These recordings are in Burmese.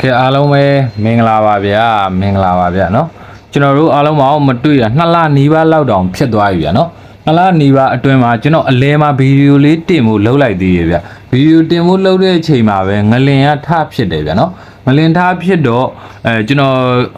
ခေအားလုံးပဲမင်္ဂလာပါဗျာမင်္ဂလာပါဗျာเนาะကျွန်တော်တို့အားလုံးမအောင်မတွေ့ရနှစ်လနီးပါးလောက်တောင်ဖြစ်သွားပြီဗျာเนาะနှစ်လနီးပါးအတွင်းမှာကျွန်တော်အလဲမှာဗီဒီယိုလေးတင်ဖို့လုပ်လိုက်သေးရဗျာဗီဒီယိုတင်ဖို့လုပ်တဲ့အချိန်မှာပဲငလင်ကထဖြစ်တယ်ဗျာเนาะငလင်ထဖြစ်တော့အဲကျွန်တော်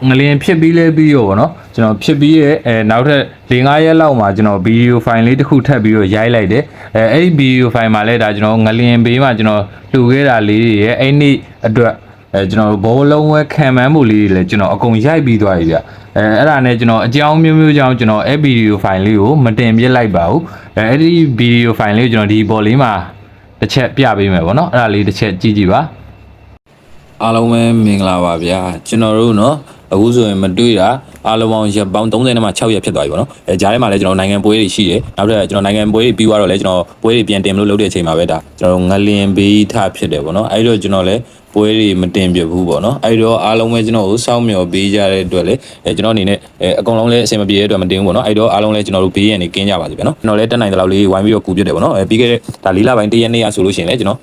ငလင်ဖြစ်ပြီးလဲပြီးရောဗောနော်ကျွန်တော်ဖြစ်ပြီးရဲ့အဲနောက်ထပ်၄၅ရက်လောက်မှာကျွန်တော်ဗီဒီယိုဖိုင်လေးတစ်ခုထပ်ပြီးတော့ရိုက်လိုက်တယ်အဲအဲ့ဒီဗီဒီယိုဖိုင်မှာလဲဒါကျွန်တော်ငလင်ဘေးမှာကျွန်တော်လှူခဲ့တာလေးတွေရဲ့အဲ့နေ့အတွက် အဲကျွန်တော်ဘောလုံးဝဲခံမှန်းမှုလေးတွေလည်းကျွန်တော်အကုန်ရိုက်ပြီးသွားပြီဗျအဲအဲ့ဒါနဲ့ကျွန်တော်အကြောင်းမျိုးမျိုးကြောင့်ကျွန်တော်အဲ့ဗီဒီယိုဖိုင်လေးကိုမတင်ပြလိုက်ပါဘူးအဲအဲ့ဒီဗီဒီယိုဖိုင်လေးကိုကျွန်တော်ဒီဘော်လေးမှာတစ်ချက်ပြပေးမယ်ပေါ့နော်အဲ့ဒါလေးတစ်ချက်ကြည့်ကြည့်ပါအားလုံးပဲမင်္ဂလာပါဗျာကျွန်တော်တို့เนาะ အခုဆိုရင်မတွေ့တာအားလုံးပေါင်းရက်ပေါင်း30နဲ့မှ6ရက်ဖြစ်သွားပြီပေါ့နော်အဲကြားထဲမှာလည်းကျွန်တော်နိုင်ငံပွဲတွေရှိတယ်နောက်ထပ်ကျွန်တော်နိုင်ငံပွဲတွေပြီးသွားတော့လည်းကျွန်တော်ပွဲတွေပြန်တင်မလို့လုပ်တဲ့အချိန်မှာပဲဒါကျွန်တော်ငလင်ဘေးထဖြစ်တယ်ပေါ့နော်အဲ့တော့ကျွန်တော်လည်းပွဲတွေမတင်ပြဘူးပေါ့နော်အဲ့တော့အားလုံးပဲကျွန်တော်ကိုစောင့်မျှော်ပေးကြတဲ့အတွက်လည်းအဲကျွန်တော်အနေနဲ့အဲအကုန်လုံးလည်းအဆင်မပြေတဲ့အတွက်မတင်ဘူးပေါ့နော်အဲ့တော့အားလုံးလည်းကျွန်တော်တို့ဘေးရန်နေကင်းကြပါစေဗျာနော်ကျွန်တော်လည်းတက်နိုင်တဲ့လောက်လေးဝိုင်းပြီးတော့ကူပြစ်တယ်ပေါ့နော်အဲပြီးခဲ့တဲ့ဒါလီလာပိုင်းတရက်နေ့ရဆိုလို့ရှိရင်လည်းကျွန်တော်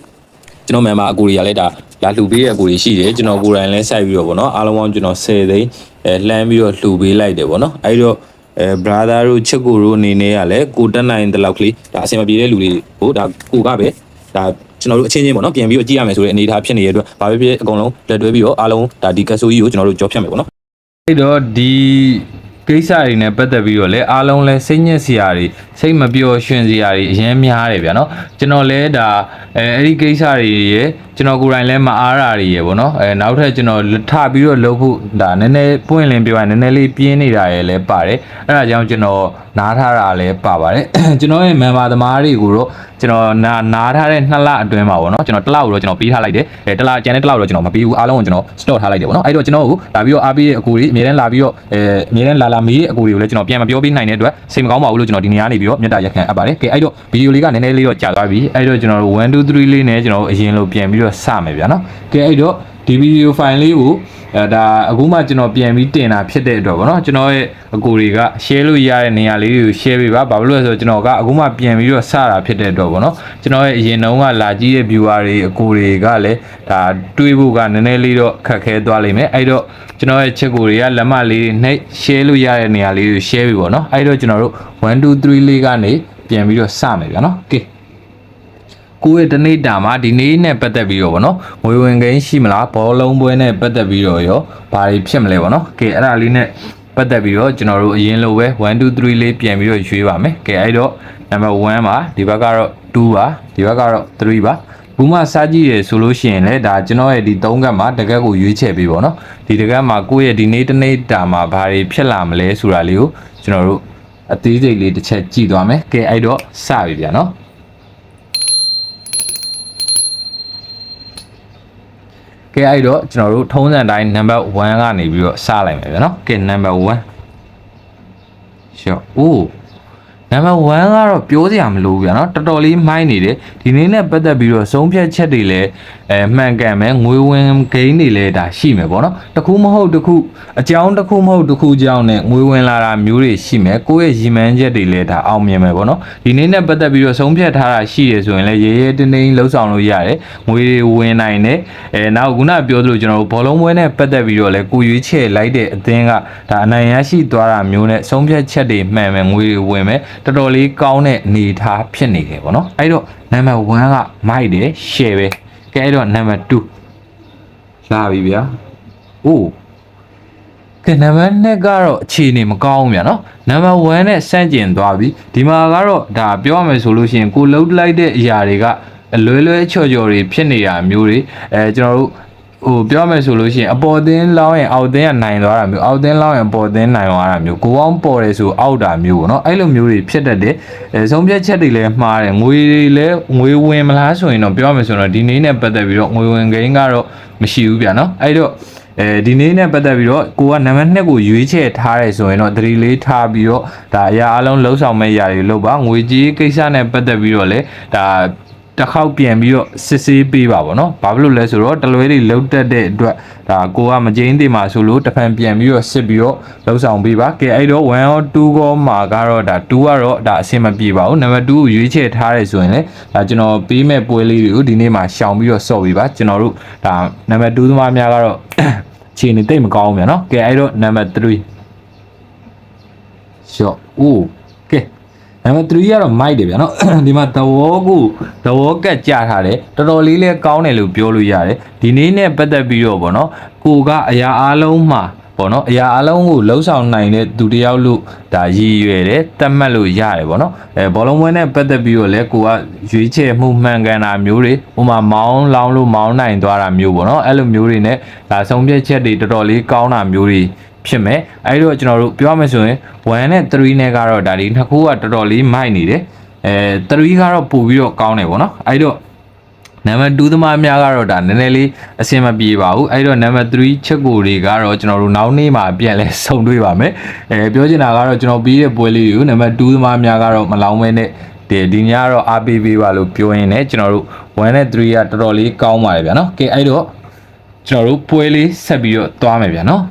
ကျွန်တော်မြန်မာအကူတွေကလည်းဒါလာလှူပေးတဲ့အကူတွေရှိတယ်ကျွန်တော်ကိုယ်တိုင်လည်းစိုက်ပြီးတော့ဗောနော်အားလုံးပေါင်းကျွန်တော်10သိန်းအဲလှမ်းပြီးတော့လှူပေးလိုက်တယ်ဗောနော်အဲဒီတော့အဲ brother တို့ချစ်ကိုတို့အနေနဲ့ကလည်းကိုတက်နိုင်တဲ့လောက်ကလေးဒါအဆင်မပြေတဲ့လူတွေကိုဒါကိုကပဲဒါကျွန်တော်တို့အချင်းချင်းပေါ့နော်ပြန်ပြီးတော့ကြည့်ရမယ်ဆိုတဲ့အနေအထားဖြစ်နေတဲ့အတွက်ဘာပဲဖြစ်အကုန်လုံးလက်တွဲပြီးတော့အားလုံးဒါဒီကက်ဆိုကြီးကိုကျွန်တော်တို့ကြောဖြတ်မယ်ပေါ့နော်အဲ့တော့ဒီ ကိစ္စတွေနဲ့ပတ်သက်ပြီးတော့လည်းအားလုံးလဲစိတ်ညစ်စရာတွေစိတ်မပျော်ရွှင်စရာတွေအရင်များတယ်ဗျာနော်ကျွန်တော်လဲဒါအဲအဲ့ဒီကိစ္စတွေရဲ့ ကျွန်တော်ကိုယ်တိုင်လဲမအားတာတွေရဲ့ဗောနော်အဲနောက်ထပ်ကျွန်တော်ထပြီးတော့လုပ်ဖို့ဒါနည်းနည်းပွင့်လင်းပြပါနည်းနည်းလေးပြင်းနေတာရဲ့လဲပါတယ်အဲ့ဒါကြောင့်ကျွန်တော်နားထားတာလည်းပါပါတယ်ကျွန်တော်ရဲ့မန်ပါသမားတွေကိုတော့ကျွန်တော်နာနားထားတဲ့နှစ်လအတွင်းမှာပေါ့နော်ကျွန်တော်တစ်လကိုတော့ကျွန်တော်ပေးထားလိုက်တယ်အဲတစ်လကျန်တဲ့တစ်လကိုတော့ကျွန်တော်မပေးဘူးအားလုံးကိုကျွန်တော် store ထားလိုက်တယ်ပေါ့နော်အဲ့တော့ကျွန်တော်ကိုလာပြီးတော့အားပေးတဲ့အကူတွေအမြဲတမ်းလာပြီးတော့အဲအမြဲတမ်းလာလာမေးတဲ့အကူတွေကိုလည်းကျွန်တော်ပြန်မပြောပေးနိုင်တဲ့အတွက်စိတ်မကောင်းပါဘူးလို့ကျွန်တော်ဒီနေရာနေပြီးတော့မြတ်တာရက်ခံအပ်ပါတယ်ကဲအဲ့တော့ဗီဒီယိုလေးကနည်းနည်းလေးတော့ကြာသွားပြီအဲ့တော့ကျွန်တော်တို့1 2 3လေးနဲ့ကျွန်တော်တို့အရင်လိုပြန်ပြီးတော့စမယ်ဗျာနော်ကဲအဲ့တော့ဒီဗီဒီယိုဖိုင်လေးကိုအဲဒါအခုမှကျွန်တော်ပြန်ပြီးတင်တာဖြစ်တဲ့အတွက်ဗောနော်ကျွန်တော်ရဲ့အကူတွေက share လို့ရတဲ့နေရာလေးတွေကို share ပေးပါဘာလို့လဲဆိုတော့ကျွန်တော်ကအခုမှပြန်ပြီးတော့စတာဖြစ်တဲ့အတွက်ဗောနော်ကျွန်တော်ရဲ့အရင်တုန်းကလာကြည့်တဲ့ viewer တွေအကူတွေကလည်းဒါတွေးဖို့ကနည်းနည်းလေးတော့ခက်ခဲသွားလိမ့်မယ်အဲ့တော့ကျွန်တော်ရဲ့ချက်ကူတွေကလက်မလေးတွေနှိပ် share လို့ရတဲ့နေရာလေးတွေကို share ပေးဗောနော်အဲ့တော့ကျွန်တော်တို့1 2 3လေးကနေပြန်ပြီးတော့စမယ်ဗျာနော်ကဲ ကိုယ့်ရဲ့တနေ့တာမှာဒီနေ့နဲ့ပတ်သက်ပြီးတော့ဗောနော်ငွေဝင်ကိန်းရှိမလားဘောလုံးပွဲနဲ့ပတ်သက်ပြီးတော့ရောဘာတွေဖြစ်မလဲဗောနော်ကဲအဲ့ဒါလေးနဲ့ပတ်သက်ပြီးတော့ကျွန်တော်တို့အရင်လိုပဲ1 2 3လေးပြန်ပြီးတော့ရွေးပါမယ်ကဲအဲ့တော့ number 1ပါဒီဘက်ကတော့2ပါဒီဘက်ကတော့3ပါဘူးမစားကြည့်ရဆိုလို့ရှိရင်လည်းဒါကျွန်တော်ရဲ့ဒီ3ကတ်မှာတကက်ကိုရွေးချယ်ပေးပါတော့ဒီတကက်မှာကိုယ့်ရဲ့ဒီနေ့တနေ့တာမှာဘာတွေဖြစ်လာမလဲဆိုတာလေးကိုကျွန်တော်တို့အသေးစိတ်လေးတစ်ချက်ကြည့်သွားမယ်ကဲအဲ့တော့စပြီဗျာနော် အဲ့တော့ကျွန်တော်တို့ထုံးစံတိုင်း number 1ကနေပြီးတော့စလိုက်မယ်ဗျာနော်ကဲ number 1ရှော့အိုး number 1ကတော့ပြောစရာမလိုဘူးဗျာနော်တော်တော်လေးမိုင်းနေတယ်ဒီနေ့နဲ့ပတ်သက်ပြီးတော့ဆုံးဖြတ်ချက်တွေလည်းအဲမှန်ကန်မယ်ငွေဝင်ဂိမ်းတွေလည်းဒါရှိမယ်ပေါ့နော်တခုမဟုတ်တခုအကြောင်းတခုမဟုတ်တခုကြောင်းနဲ့ငွေဝင်လာတာမျိုးတွေရှိမယ်ကိုယ့်ရဲ့ရည်မှန်းချက်တွေလည်းဒါအောင်မြင်မယ်ပေါ့နော်ဒီနေ့နဲ့ပတ်သက်ပြီးတော့ဆုံးဖြတ်ထားတာရှိတယ်ဆိုရင်လည်းရေရဲတင်းတင်းလှုပ်ဆောင်လို့ရတယ်ငွေတွေဝင်နိုင်တယ်အဲနောက်ခုနပြောသလိုကျွန်တော်တို့ဘောလုံးပွဲနဲ့ပတ်သက်ပြီးတော့လည်းကိုရွေးချယ်လိုက်တဲ့အသင်းကဒါအနိုင်ရရှိသွားတာမျိုးနဲ့ဆုံးဖြတ်ချက်တွေမှန်မယ်ငွေတွေဝင်မယ်တော်တော်လေးကောင်းတဲ့အနေအထားဖြစ်နေတယ်ပေါ့နော်အဲ့တော့ number 1ကမိုက်တယ် share ပဲကဲအဲ့တော့ number 2လာပြီဗျာအိုးကဲနံပါတ်2ကတော့အခြေအနေမကောင်းဘူးဗျာနော်နံပါတ်1နဲ့စန့်ကျင်သွားပြီဒီမှာကတော့ဒါပြောရမယ်ဆိုလို့ရှိရင်ကိုလှုပ်လိုက်တဲ့အရာတွေကအလွဲလွဲချော်ချော်တွေဖြစ်နေတာမျိုးတွေအဲကျွန်တော်တို့ ဟိုပြောမယ်ဆိုလို့ရှိရင်အပေါ်သင်းလောင်းရင်အောက်သင်းကနိုင်သွားတာမျိုးအောက်သင်းလောင်းရင်အပေါ်သင်းနိုင်သွားတာမျိုးကိုအောင်ပေါ်တယ်ဆိုအောက်တာမျိုးပေါ့နော်အဲ့လိုမျိုးတွေဖြစ်တတ်တယ်အဲဆုံးဖြတ်ချက်တွေလည်းမှားတယ်ငွေတွေလည်းငွေဝင်မလားဆိုရင်တော့ပြောရမယ်ဆိုတော့ဒီနေ့နဲ့ပတ်သက်ပြီးတော့ငွေဝင်ကိန်းကတော့မရှိဘူးဗျာနော်အဲ့တော့အဲဒီနေ့နဲ့ပတ်သက်ပြီးတော့ကိုကနံပါတ်2ကိုရွေးချယ်ထားတယ်ဆိုရင်တော့သတိလေးထားပြီးတော့ဒါအရာအလုံးလှုပ်ဆောင်မဲ့ຢာတွေလုပ်ပါငွေကြေးကိစ္စနဲ့ပတ်သက်ပြီးတော့လည်းဒါ တတစ်ခေါက်ပြန်ပြီးတော့စစ်ဆေးပေးပါဗောနော်ဘာဖြစ်လို့လဲဆိုတော့တလွဲတွေလုတ်တက်တဲ့အတွက်ဒါကိုကမကျင်းသေးမှာဆိုလို့တစ်ဖန်ပြန်ပြီးတော့စစ်ပြီးတော့လှုပ်ဆောင်ပေးပါကဲအဲ့တော့1 or 2ကောမှာကတော့ဒါ2ကတော့ဒါအဆင်မပြေပါဘူးနံပါတ်2ကိုရွေးချယ်ထားရဲဆိုရင်လေဒါကျွန်တော်ပေးမဲ့ပွဲလေးတွေကိုဒီနေ့မှာရှောင်ပြီးတော့စော့ပေးပါကျွန်တော်တို့ဒါနံပါတ်2သမားများကတော့ခြေနေတိတ်မကောင်းဘူးမြန်နော်ကဲအဲ့တော့နံပါတ်3ရှော့အိုးကဲ နံပါတ်3ကတော့မိုက်တယ်ဗျာနော်ဒီမှာသဝေါကိုသဝေါကတ်ကြထားတယ်တော်တော်လေးလဲကောင်းတယ်လို့ပြောလို့ရတယ်ဒီနေ့နဲ့ပတ်သက်ပြီးတော့ဗောနော်ကိုကအရာအားလုံးမှာပေါ့နော်အရာအလုံးကိုလှုပ်ဆောင်နိုင်တဲ့သူတစ်ယောက်လို့ဒါရည်ရွယ်တယ်တတ်မှတ်လို့ရတယ်ပေါ့နော်အဲဘောလုံးပွဲနဲ့ပတ်သက်ပြီးတော့လဲကိုကရွေးချယ်မှုမှန်ကန်တာမျိုးတွေဥမာမောင်းလောင်းလို့မောင်းနိုင်သွားတာမျိုးပေါ့နော်အဲ့လိုမျိုးတွေနဲ့ဒါဆုံးဖြတ်ချက်တွေတော်တော်လေးကောင်းတာမျိုးတွေ ဖြစ်မယ်အဲ့တော့ကျွန်တော်တို့ပြောရမယ်ဆိုရင်1နဲ့3နဲ့ကတော့ဒါဒီနှစ်ခုကတော်တော်လေးမိုက်နေတယ်အဲ3ကတော့ပို့ပြီးတော့ကောင်းတယ်ပေါ့နော်အဲ့တော့နံပါတ်2သမားများကတော့ဒါနည်းနည်းလေးအဆင်မပြေပါဘူးအဲ့တော့နံပါတ်3ချက်ကိုတွေကတော့ကျွန်တော်တို့နောက်နေ့မှာပြန်လဲဆုံတွေ့ပါမယ်အဲပြောချင်တာကတော့ကျွန်တော်ပြီးတဲ့ပွဲလေးတွေကိုနံပါတ်2သမားများကတော့မလောင်းမဲနဲ့ဒီဒီညကတော့ RPV ပါလို့ပြောရင်းနဲ့ကျွန်တော်တို့1နဲ့3ကတော်တော်လေးကောင်းပါတယ်ဗျာနော်ကဲအဲ့တော့ကျွန်တော်တို့ပွဲလေးဆက်ပြီးတော့သွားမယ်ဗျာနော်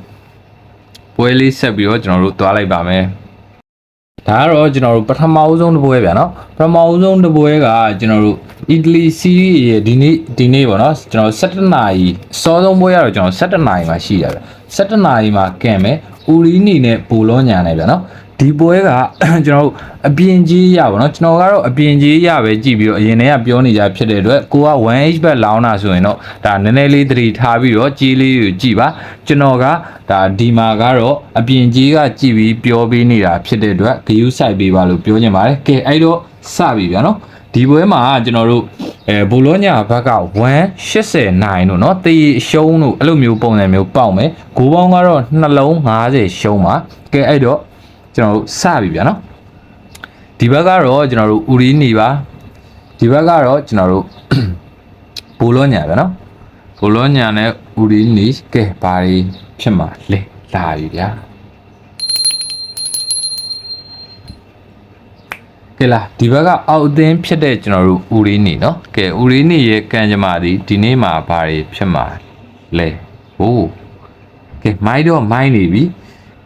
ပွဲလေးဆက်ပြီးတော့ကျွန်တော်တို့သွားလိုက်ပါမယ်ဒါကတော့ကျွန်တော်တို့ပထမအဦးဆုံးတစ်ပွဲဗျာနော်ပထမအဦးဆုံးတစ်ပွဲကကျွန်တော်တို့အီတလီစီးရီးရဲ့ဒီနေ့ဒီနေ့ပေါ့နော်ကျွန်တော်17နာရီအစောဆုံးပွဲကတော့ကျွန်တော်17နာရီမှာရှိရဗျ17နာရီမှာကံမယ်ဥရီနီနဲ့ပိုလောညာနဲ့ဗျာနော် ဒီပွဲက ကျွန်တော်တို့အပြင်ကြီးရပါတော့ကျွန်တော်ကတော့အပြင်ကြီးရပဲကြည့်ပြီးတော့အရင်တည်းကပြောနေကြဖြစ်တဲ့အတွက်ကိုက 1H bet လောင်းတာဆိုရင်တော့ဒါနည်းနည်းလေးသတိထားပြီးတော့ကြီးလေးကိုကြည့်ပါကျွန်တော်ကဒါဒီမှာကတော့အပြင်ကြီးကကြည့်ပြီးပြောပေးနေတာဖြစ်တဲ့အတွက်ဂယူးဆိုင်ပေးပါလို့ပြောချင်ပါတယ်ကဲအဲ့တော့စပြီဗျာနော်ဒီပွဲမှာကျွန်တော်တို့အဲဘိုလိုညာဘက်က189တို့เนาะတေးရှုံးတို့အဲ့လိုမျိုးပုံစံမျိုးပေါက်မယ်ဂိုးပေါင်းကတော့နှလုံး50ရှုံးပါကဲအဲ့တော့ ကျွန်တော်တို့စပြီဗျာနော်ဒီဘက်ကတော့ကျွန်တော်တို့ဥရီနေပါဒီဘက်ကတော့ကျွန်တော်တို့ဘိုလောညာဗျာနော်ဘိုလောညာနဲ့ဥရီနေကဲဘာတွေဖြစ်မှာလဲလာပြီဗျာကဲလားဒီဘက်ကအောက်အသင်းဖြစ်တဲ့ကျွန်တော်တို့ဥရီနေနော်ကဲဥရီနေရဲ့ကံကြမ္မာဒီဒီနေ့မှာဘာတွေဖြစ်မှာလဲဟိုးကဲမိုင်းတော့မိုင်းနေပြီ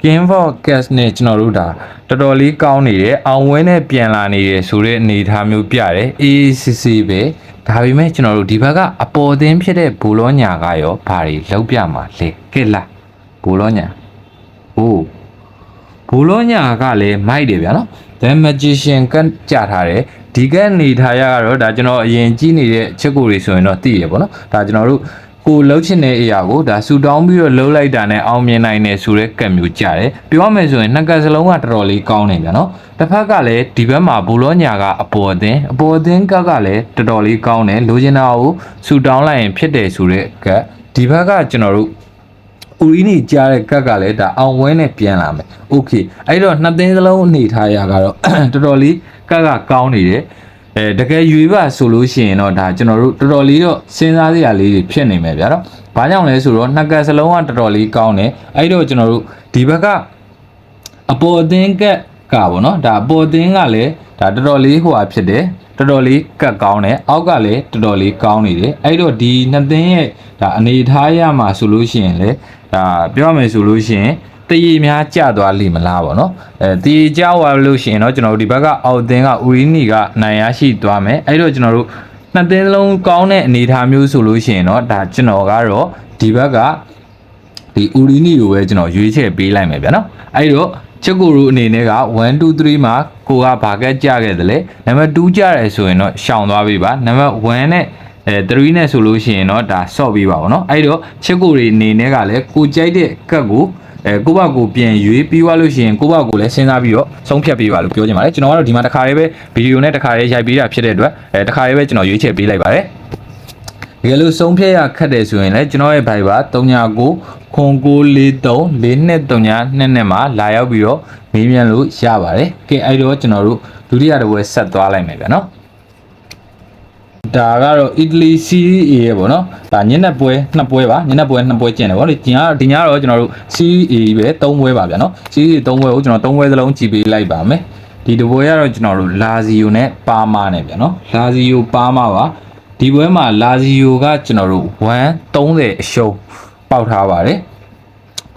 Game for Cast နဲ့ကျွန်တော်တို့ဒါတော်တော်လေးကောင်းနေတယ်အောင်ဝဲနဲ့ပြန်လာနေတယ်ဆိုတဲ့အနေအထားမျိုးပြတယ် AACC ပဲဒါပေမဲ့ကျွန်တော်တို့ဒီဘက်ကအပေါ်အသင်းဖြစ်တဲ့ဘူလောညာကရောဘာတွေလောက်ပြမှာလဲကဲလာဘူလောညာဟိုးဘူလောညာကလည်းမိုက်တယ်ဗျာနော် The Magician ကကြထားတယ်ဒီကအနေထားရကတော့ဒါကျွန်တော်အရင်ကြည့်နေတဲ့ချက်ကိုတွေဆိုရင်တော့သိရပေါ့နော်ဒါကျွန်တော်တို့ ကိုလှုပ်ချင်တဲ့အရာကိုဒါဆူတောင်းပြီးတော့လှုပ်လိုက်တာနဲ့အောင်မြင်နိုင်တယ်ဆိုတဲ့ကံမျိုးကြတယ်ပြောရမယ်ဆိုရင်နှစ်ကစလုံးကတော်တော်လေးကောင်းနေဗျာနော်တစ်ဖက်ကလည်းဒီဘက်မှာဘူလောညာကအပေါ်အသင်းအပေါ်အသင်းကကလည်းတော်တော်လေးကောင်းတယ်လိုချင်တာကိုဆူတောင်းလိုက်ရင်ဖြစ်တယ်ဆိုတဲ့ကဒီဘက်ကကျွန်တော်တို့ဥရီနီကြားတဲ့ကက်ကလည်းဒါအောင်ဝဲနဲ့ပြန်လာမယ်။ Okay အဲ့တော့နှစ်သိန်းစလုံးအနေထားရကတော့တော်တော်လေးကက်ကကောင်းနေတယ်။ အဲတကယ်ရွေးပါဆိုလို့ရှိရင်တော့ဒါကျွန်တော်တို့တော်တော်လေးတော့စဉ်းစားစရာလေးတွေဖြစ်နေမယ်ဗျာတော့။ဘာကြောင့်လဲဆိုတော့နှစ်ကက်စလုံးကတော်တော်လေးကောင်းတယ်။အဲ့တော့ကျွန်တော်တို့ဒီဘက်ကအပေါ်အသင်းကက်ကပေါ့နော်ဒါအပေါ်အသင်းကလည်းဒါတော်တော်လေးဟိုဟာဖြစ်တယ်တော်တော်လေးကတ်ကောင်းတယ်အောက်ကလည်းတော်တော်လေးကောင်းနေတယ်အဲ့တော့ဒီနှစ်သင်းရဲ့ဒါအနေထားရမှာဆိုလို့ရှိရင်လေဒါပြောရမယ်ဆိုလို့ရှိရင် တရေများကျသွားလိမ့်မလားပေါ့နော်အဲတရေကျသွားလို့ရှိရင်တော့ကျွန်တော်တို့ဒီဘက်ကအောက်သင်းကဥရီနီကနိုင်ရရှိသွားမယ်အဲ့တော့ကျွန်တော်တို့နှစ်သင်းလုံးကောင်းတဲ့အနေအထားမျိုးဆိုလို့ရှိရင်တော့ဒါကျွန်တော်ကတော့ဒီဘက်ကဒီဥရီနီကိုပဲကျွန်တော်ရွေးချယ်ပေးလိုက်မယ်ဗျာနော်အဲ့တော့ချက်ကိုရူအနေနဲ့က1 2 3မှာကိုကဘာကက်ကြခဲ့တယ်လေနံပါတ်2ကြရဲဆိုရင်တော့ရှောင်သွားပြီပါနံပါတ်1နဲ့အဲ3နဲ့ဆိုလို့ရှိရင်တော့ဒါဆော့ပြီးပါဗောနော်အဲ့တော့ချက်ကိုရီအနေနဲ့ကလည်းကိုကြိုက်တဲ့ကတ်ကို အဲကိုဘကိုပြန်ရွေးပြီးသွားလို့ရှိရင်ကိုဘကိုလည်းစဉ်းစားပြီးတော့ဆုံးဖြတ်ပေးပါလို့ပြောချင်ပါတယ်ကျွန်တော်ကတော့ဒီမှာတစ်ခါလေးပဲဗီဒီယိုနဲ့တစ်ခါလေးရိုက်ပေးတာဖြစ်တဲ့အတွက်အဲတစ်ခါလေးပဲကျွန်တော်ရွေးချယ်ပေးလိုက်ပါတယ်တကယ်လို့ဆုံးဖြတ်ရခက်တယ်ဆိုရင်လည်းကျွန်တော်ရဲ့ Viber 39ခွန်943 4239နဲ့မှာလာရောက်ပြီးတော့မေးမြန်းလို့ရပါတယ်။ကဲအဲ့တော့ကျွန်တော်တို့ဒုတိယတစ်ပွဲဆက်သွားလိုက်မယ်ဗျာနော်။ ဒါကတော့ Italy Serie A ရဲ့ပေါ့နော်။ဒါညနေပွဲနှစ်ပွဲပါညနေပွဲနှစ်ပွဲကျင်တယ်ဗောလေ။ဒီညဒီညတော့ကျွန်တော်တို့ Serie A ပဲ၃ပွဲပါဗျာနော်။ Serie A ၃ပွဲကိုကျွန်တော်၃ပွဲစလုံးကြည့်ပေးလိုက်ပါမယ်။ဒီတပွဲကတော့ကျွန်တော်တို့လာဇီယိုနဲ့ပါမာနဲ့ဗျာနော်လာဇီယိုပါမာပါဒီပွဲမှာလာဇီယိုကကျွန်တော်တို့130အရှုံးပေါက်ထားပါတယ်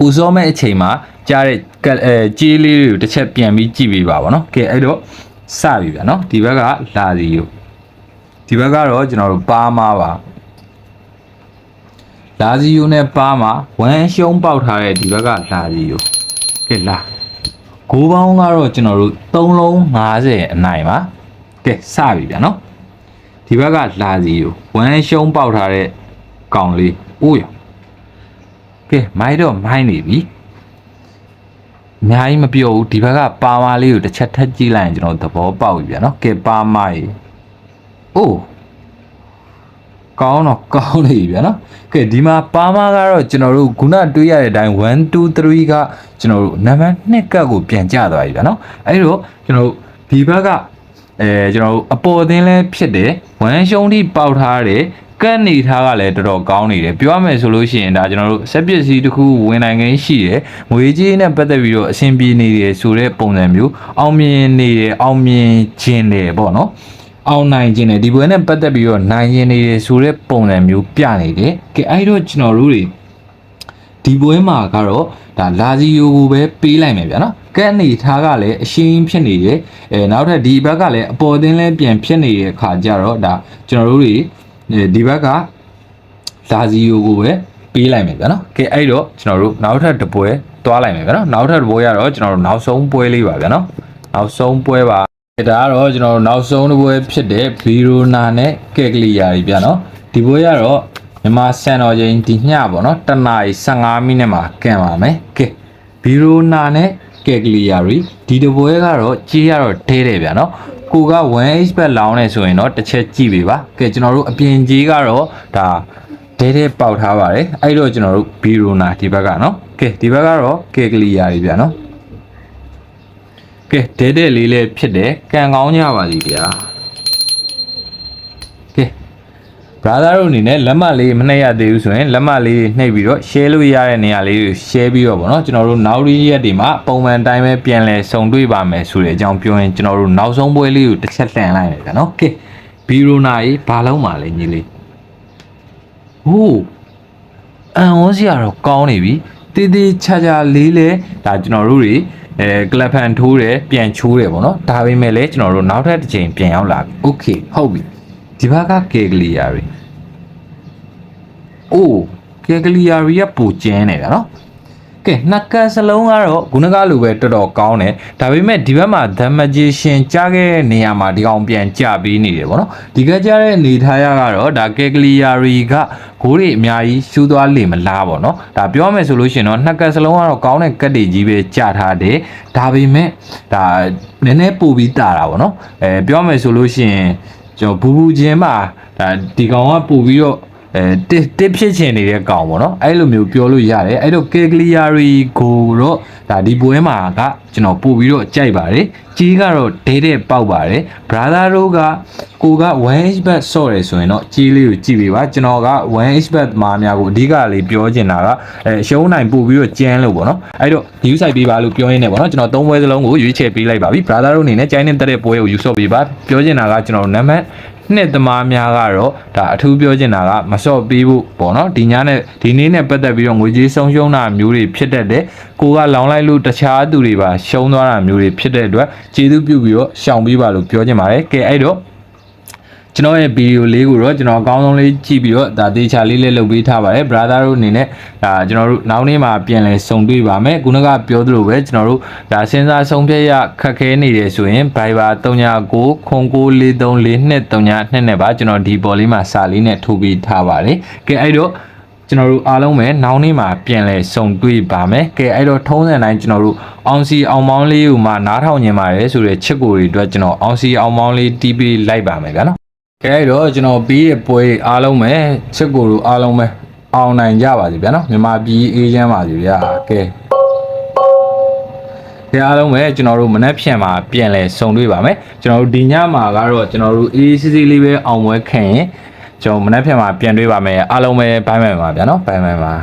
ကိုစောမဲ့အချိန်မှာကြားတဲ့ကက်အဲကြေးလေးတွေကိုတစ်ချက်ပြန်ပြီးကြည့်ပေးပါဗောနော်ကဲအဲ့တော့စပြီဗျာနော်ဒီဘက်ကလာဇီယို ဒီဘက်ကတော့ကျွန်တော်တို့ပါမာပါလာဇီယိုနဲ့ပါမာ1ရှုံးပေါက်ထားတဲ့ဒီဘက်ကလာဇီယိုကဲလာဂိုးပေါင်းကတော့ကျွန်တော်တို့3လုံး50အနိုင်ပါကဲစပြီဗျာနော်ဒီဘက်ကလာဇီယို1ရှုံးပေါက်ထားတဲ့ကောင်လေးအိုးရကဲမိုက်တော့မိုင်းနေပြီအများကြီးမပြောဘူးဒီဘက်ကပါမာလေးကိုတစ်ချက်ထပ်ကြည့်လိုက်ရင်ကျွန်တော်သဘောပေါက်ပြီဗျာနော်ကဲပါမာကြီး အိုးကောင်းတော့ကောင်းနေပြီဗျာနော်ကဲဒီမှာပါမာကတော့ကျွန်တော်တို့ခုနတွေးရတဲ့အတိုင်း1 2 3ကကျွန်တော်တို့နံပါတ်2ကတ်ကိုပြန်ကြသွားပြီဗျာနော်အဲ့တော့ကျွန်တော်တို့ဒီဘက်ကအဲကျွန်တော်တို့အပေါ်အသင်းလဲဖြစ်တယ်ဝမ်ရှုံးထိပေါက်ထားတယ်ကတ်နေထားကလည်းတော်တော်ကောင်းနေတယ်ပြောရမယ်ဆိုလို့ရှိရင်ဒါကျွန်တော်တို့စက်ပစ္စည်းတစ်ခုဝင်နိုင်ခြင်းရှိတယ်ငွေကြေးနဲ့ပတ်သက်ပြီးတော့အဆင်ပြေနေတယ်ဆိုတဲ့ပုံစံမျိုးအောင်မြင်နေတယ်အောင်မြင်ခြင်းတယ်ပေါ့နော် အောင်နိုင်ခြင်းနဲ့ဒီပွဲနဲ့ပတ်သက်ပြီးတော့နိုင်ရင်နေတယ်ဆိုတဲ့ပုံစံမျိုးပြနေတယ်ကဲအဲ့တော့ကျွန်တော်တို့တွေဒီပွဲမှာကတော့ဒါလာဇီယိုကိုပဲပေးလိုက်မယ်ဗျာနော်ကဲအနေထားကလည်းအရှင်းဖြစ်နေတယ်အဲနောက်ထပ်ဒီဘက်ကလည်းအပေါ်အသင်းလဲပြန်ဖြစ်နေတဲ့အခါကျတော့ဒါကျွန်တော်တို့တွေဒီဘက်ကလာဇီယိုကိုပဲပေးလိုက်မယ်ဗျာနော်ကဲအဲ့တော့ကျွန်တော်တို့နောက်ထပ်တစ်ပွဲသွားလိုက်မယ်ဗျာနော်နောက်ထပ်တစ်ပွဲရတော့ကျွန်တော်တို့နောက်ဆုံးပွဲလေးပါဗျာနော်နောက်ဆုံးပွဲပါ ဒါကတော့ကျွန်တော်တို့နောက်ဆုံးတစ်ပွဲဖြစ်တဲ့ဘီရိုနာနဲ့ကက်ကလီယာကြီးဗျာနော်ဒီပွဲကတော့မြန်မာစံတော်ချိန်ဒီညပေါ့နော်တနာရီ15မိနစ်မှာကန်ပါမယ်ကဲဘီရိုနာနဲ့ကက်ကလီယာကြီးဒီတစ်ပွဲကတော့ကြီးရတော့ထဲတယ်ဗျာနော်ကိုက 1h bet လောင်းနေဆိုရင်တော့တစ်ချက်ကြည့်ပေးပါကဲကျွန်တော်တို့အပြင်ကြီးကတော့ဒါတဲတဲပေါက်ထားပါတယ်အဲ့တော့ကျွန်တော်တို့ဘီရိုနာဒီဘက်ကနော်ကဲဒီဘက်ကတော့ကက်ကလီယာကြီးဗျာနော် ကဲဒဲတဲ့လေးလေးဖြစ်တယ်ကံကောင်းကြပါစီဗျာကဲ brother တို့အနေနဲ့လက်မှတ်လေးမနှိပ်ရသေးဘူးဆိုရင်လက်မှတ်လေးနှိပ်ပြီးတော့ share လို့ရတဲ့နေရာလေးကို share ပြီးတော့ဗောနော်ကျွန်တော်တို့နောက်ရီရက်တွေမှာပုံမှန်တိုင်းပဲပြန်လဲစုံတွေ့ပါမယ်ဆိုတဲ့အကြောင်းပြောရင်ကျွန်တော်တို့နောက်ဆုံးပွဲလေးကိုတစ်ချက်လှန်လိုက်မယ်ဗျာနော်ကဲဘီရိုနာကြီးဘာလုံးပါလဲညီလေးဟိုးအန်ဝန်းစီကတော့ကောင်းနေပြီတေးသေးချာချာလေးလဲဒါကျွန်တော်တို့တွေ အဲကလပ်ဖန်ထိုးတယ်ပြန်ချိုးတယ်ပေါ့နော်ဒါပေမဲ့လည်းကျွန်တော်တို့နောက်ထပ်တစ်ချိန်ပြန်ရောက်လာပြီโอเคဟုတ်ပြီဒီဘက်ကကေကလီယာတွေအိုးကေကလီယာတွေကပူကျန်းနေတယ်နော် ကဲနှစ်ကန်စလုံးကတော့ခုနကလိုပဲတော်တော်ကောင်းတယ်ဒါပေမဲ့ဒီဘက်မှာ The Magician ကြားခဲ့တဲ့နေရာမှာဒီကောင်ပြန်ကြပြီးနေတယ်ဗောနော်ဒီကကြားတဲ့အနေထားရကတော့ဒါကေကလီယာတွေကဂိုးတွေအများကြီးရှူးသွားလေမလားဗောနော်ဒါပြောမယ်ဆိုလို့ရှိရင်တော့နှစ်ကန်စလုံးကတော့ကောင်းတဲ့ကတ်တွေကြီးပဲကြာထားတယ်ဒါပေမဲ့ဒါနည်းနည်းပိုပြီးတာတာဗောနော်အဲပြောမယ်ဆိုလို့ရှိရင်ကျွန်တော်ဘူဘူချင်းမှာဒါဒီကောင်ကပို့ပြီးတော့ အဲတစ်တစ်ဖြစ်ချင်နေတဲ့ကောင်ပေါ့နော်အဲ့လိုမျိုးပြောလို့ရတယ်အဲ့တော့ကေကလီယာရီကိုတော့ဒါဒီပွဲမှာကကျွန်တော်ပို့ပြီးတော့ကြိုက်ပါတယ်ကြီးကတော့ဒဲတဲ့ပေါက်ပါတယ် brother တို့ကကိုက 1h bet ဆော့တယ်ဆိုရင်တော့ကြီးလေးကိုကြည့်ပေးပါကျွန်တော်က 1h bet မာများကိုအဓိကလေးပြောချင်တာကအဲရှုံးနိုင်ပို့ပြီးတော့ကျန်းလို့ပေါ့နော်အဲ့တော့ view site ပေးပါလို့ပြောရင်းနဲ့ပေါ့နော်ကျွန်တော်သုံးပွဲစလုံးကိုရွေးချယ်ပေးလိုက်ပါပြီ brother တို့အနေနဲ့ကျိုင်းနေတဲ့တဲ့ပွဲကိုယူဆော့ပေးပါပြောချင်တာကကျွန်တော်နံပါတ် နှစ်သမားများကတော့ဒါအထူးပြောချင်တာကမစော့ပေးဖို့ပေါ့နော်ဒီညနဲ့ဒီနေ့နဲ့ပတ်သက်ပြီးတော့ငွေကြေးဆုံးရှုံးတာမျိုးတွေဖြစ်တတ်တယ်ကိုကလောင်လိုက်လို့တခြားသူတွေပါရှုံးသွားတာမျိုးတွေဖြစ်တဲ့အတွက်ကျေးဇူးပြုပြီးတော့ရှောင်ပေးပါလို့ပြောချင်ပါတယ်ကဲအဲ့တော့ ကျွန်တော်ရဲ့ဗီဒီယိုလေးကိုတော့ကျွန်တော်အကောင်းဆုံးလေးကြည့်ပြီးတော့ဒါတေချာလေးလေးလုပ်ပေးထားပါတယ် brother တို့အနေနဲ့ဒါကျွန်တော်တို့နောက်နေ့မှာပြန်လဲစုံတွေ့ပါမယ်ခုနကပြောသလိုပဲကျွန်တော်တို့ဒါစဉ်းစားဆုံးဖြတ်ရခက်ခဲနေတယ်ဆိုရင် Viber 39ခွန်9434232နဲ့ပါကျွန်တော်ဒီပေါ်လေးမှာစာလေးနဲ့ထိုးပေးထားပါတယ်ကဲအဲ့တော့ကျွန်တော်တို့အားလုံးပဲနောက်နေ့မှာပြန်လဲစုံတွေ့ပါမယ်ကဲအဲ့တော့ထုံးစံတိုင်းကျွန်တော်တို့အောင်စီအောင်မောင်းလေးကိုမှနားထောင်ညင်ပါတယ်ဆိုတဲ့ချစ်ကိုတွေအတွက်ကျွန်တော်အောင်စီအောင်မောင်းလေးတီးပေးလိုက်ပါမယ်ဗျာနော် ကဲအဲ့တော့ကျွန်တော်ပြီးတဲ့ပွဲအားလုံးပဲချစ်ကိုတို့အားလုံးပဲအောင်နိုင်ကြပါစီဗျာနော်မြန်မာပြည်အေးချမ်းပါစီဗျာကဲကဲအားလုံးပဲကျွန်တော်တို့မနေ့ဖြန်မှာပြန်လဲစုံတွေ့ပါမယ်ကျွန်တော်တို့ဒီညမှာကတော့ကျွန်တော်တို့အေးစစ်စစ်လေးပဲအောင်ပွဲခံရင်ကျွန်တော်မနေ့ဖြန်မှာပြန်တွေ့ပါမယ်အားလုံးပဲဘိုင်းမယ်ပါဗျာနော်ဘိုင်းမယ်ပါ